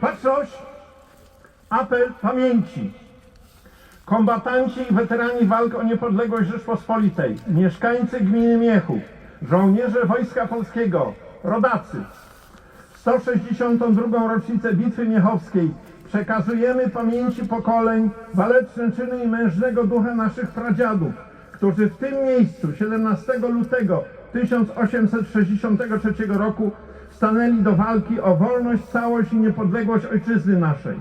Baczność! Apel pamięci. Kombatanci i weterani walk o niepodległość Rzeczpospolitej, mieszkańcy gminy Miechów, żołnierze Wojska Polskiego, rodacy. W 162. rocznicę Bitwy Miechowskiej przekazujemy pamięci pokoleń waleczne czyny i mężnego ducha naszych pradziadów, którzy w tym miejscu 17 lutego 1863 roku stanęli do walki o wolność, całość i niepodległość ojczyzny naszej.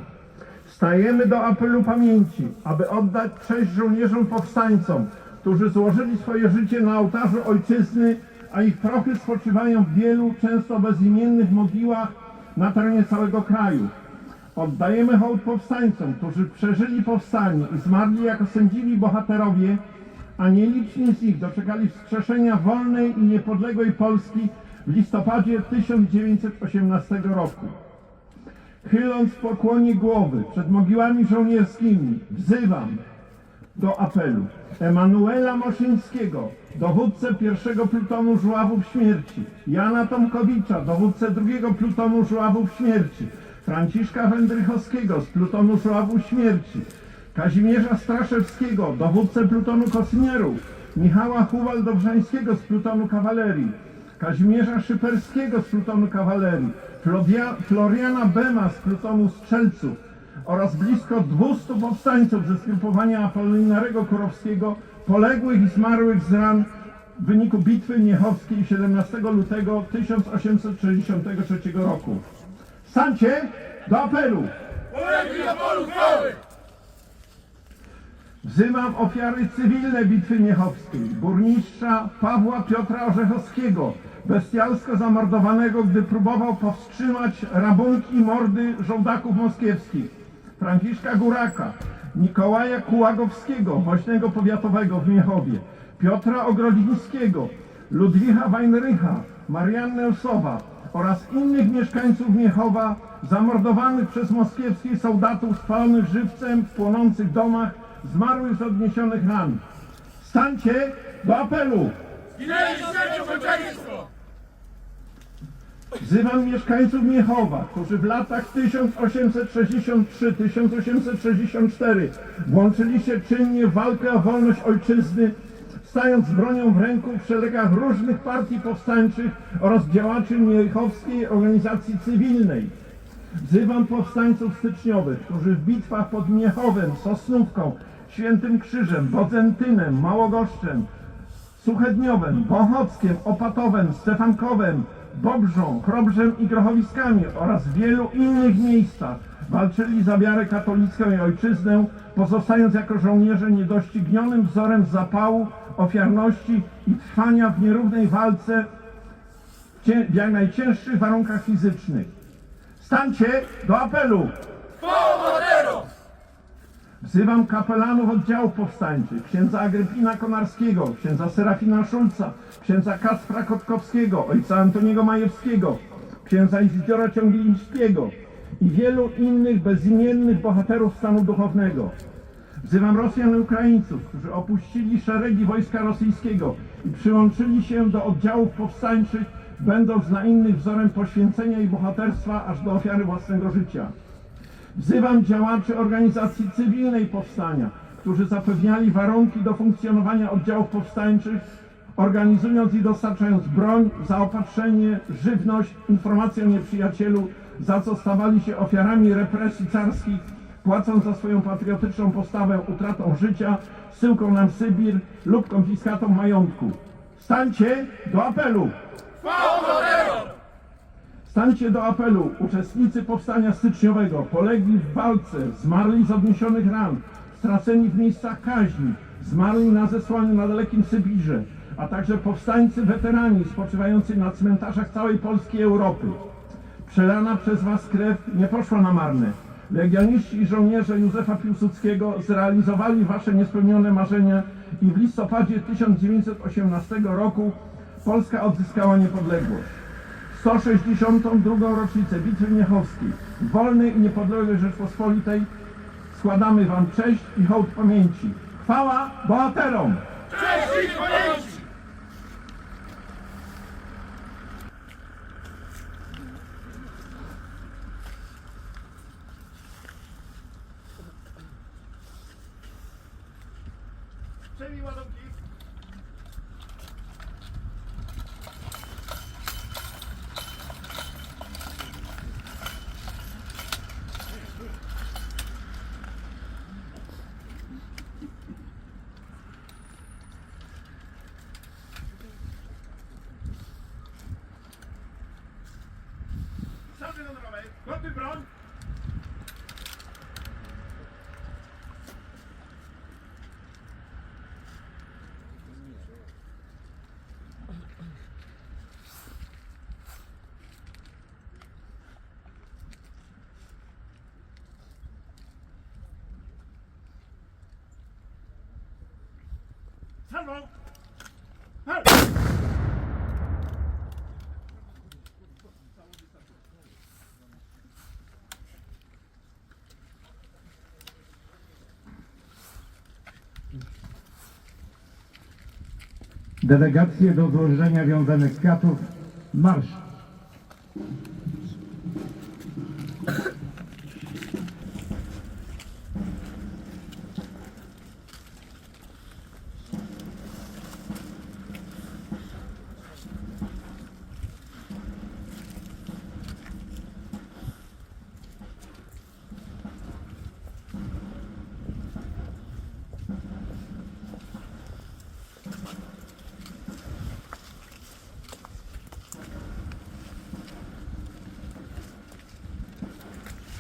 Stajemy do apelu pamięci, aby oddać cześć żołnierzom powstańcom, którzy złożyli swoje życie na ołtarzu ojczyzny, a ich prochy spoczywają w wielu, często bezimiennych mogiłach na terenie całego kraju. Oddajemy hołd powstańcom, którzy przeżyli powstanie i zmarli jako sędziwi bohaterowie, a nieliczni z nich doczekali wskrzeszenia wolnej i niepodległej Polski w listopadzie 1918 roku. Chyląc w pokłonie głowy przed mogiłami żołnierskimi, wzywam do apelu Emanuela Moszyńskiego, dowódcę pierwszego plutonu żuławów śmierci, Jana Tomkowicza, dowódcę drugiego plutonu żuławów śmierci, Franciszka Wędrychowskiego z plutonu żuławów śmierci, Kazimierza Straszewskiego, dowódcę plutonu kosynierów, Michała Huwal-Dobrzańskiego z plutonu kawalerii, Kazimierza Szyperskiego z plutonu kawalerii, Floriana Bema z plutonu strzelców oraz blisko 200 powstańców ze skrupowania Apolinarego Kurowskiego, poległych i zmarłych z ran w wyniku bitwy miechowskiej 17 lutego 1863 roku. Stańcie do apelu! Wzywam ofiary cywilne Bitwy Miechowskiej, burmistrza Pawła Piotra Orzechowskiego, bestialsko zamordowanego, gdy próbował powstrzymać rabunki mordy żołdaków moskiewskich, Franciszka Góraka, Mikołaja Kułagowskiego, woźnego powiatowego w Miechowie, Piotra Ogrodzińskiego, Ludwicha Weinrycha, Mariannę Osowa oraz innych mieszkańców Miechowa zamordowanych przez moskiewskich soldatów spalonych żywcem w płonących domach, zmarłych z odniesionych ran. Stańcie do apelu! Zginęli! Wzywam mieszkańców Miechowa, którzy w latach 1863-1864 włączyli się czynnie w walkę o wolność ojczyzny, stając z bronią w ręku w szeregach różnych partii powstańczych oraz działaczy miechowskiej organizacji cywilnej. Wzywam powstańców styczniowych, którzy w bitwach pod Miechowem, Sosnówką, Świętym Krzyżem, Bodzentynem, Małogoszczem, Suchedniowem, Bochockiem, Opatowem, Stefankowem, Bobrzą, Krobrzem i Grochowiskami oraz w wielu innych miejscach walczyli za wiarę katolicką i ojczyznę, pozostając jako żołnierze niedoścignionym wzorem zapału, ofiarności i trwania w nierównej walce w jak najcięższych warunkach fizycznych. Stańcie do apelu! Wzywam kapelanów oddziałów powstańczych, księdza Agrypina Konarskiego, księdza Serafina Szulca, księdza Kacpra Kotkowskiego, ojca Antoniego Majewskiego, księdza Izydiora Ciąglińskiego i wielu innych bezimiennych bohaterów stanu duchownego. Wzywam Rosjan i Ukraińców, którzy opuścili szeregi wojska rosyjskiego i przyłączyli się do oddziałów powstańczych, będąc dla innych wzorem poświęcenia i bohaterstwa aż do ofiary własnego życia. Wzywam działaczy organizacji cywilnej powstania, którzy zapewniali warunki do funkcjonowania oddziałów powstańczych, organizując i dostarczając broń, zaopatrzenie, żywność, informacje o nieprzyjacielu, za co stawali się ofiarami represji carskich, płacąc za swoją patriotyczną postawę utratą życia, zsyłką na Sybir lub konfiskatą majątku. Stańcie do apelu! Stańcie do apelu, uczestnicy powstania styczniowego, polegli w walce, zmarli z odniesionych ran, straceni w miejscach kaźni, zmarli na zesłaniu na dalekim Sybirze, a także powstańcy weterani spoczywający na cmentarzach całej Polski i Europy. Przelana przez was krew nie poszła na marne. Legioniści i żołnierze Józefa Piłsudskiego zrealizowali wasze niespełnione marzenia i w listopadzie 1918 roku Polska odzyskała niepodległość. 162. rocznicę Bitwy Miechowskiej, wolnej i niepodległej Rzeczpospolitej, składamy Wam cześć i hołd pamięci. Chwała bohaterom! Cześć i pamięci! Przemiła do Delegacje do złożenia wiązanych kwiatów. Marsz!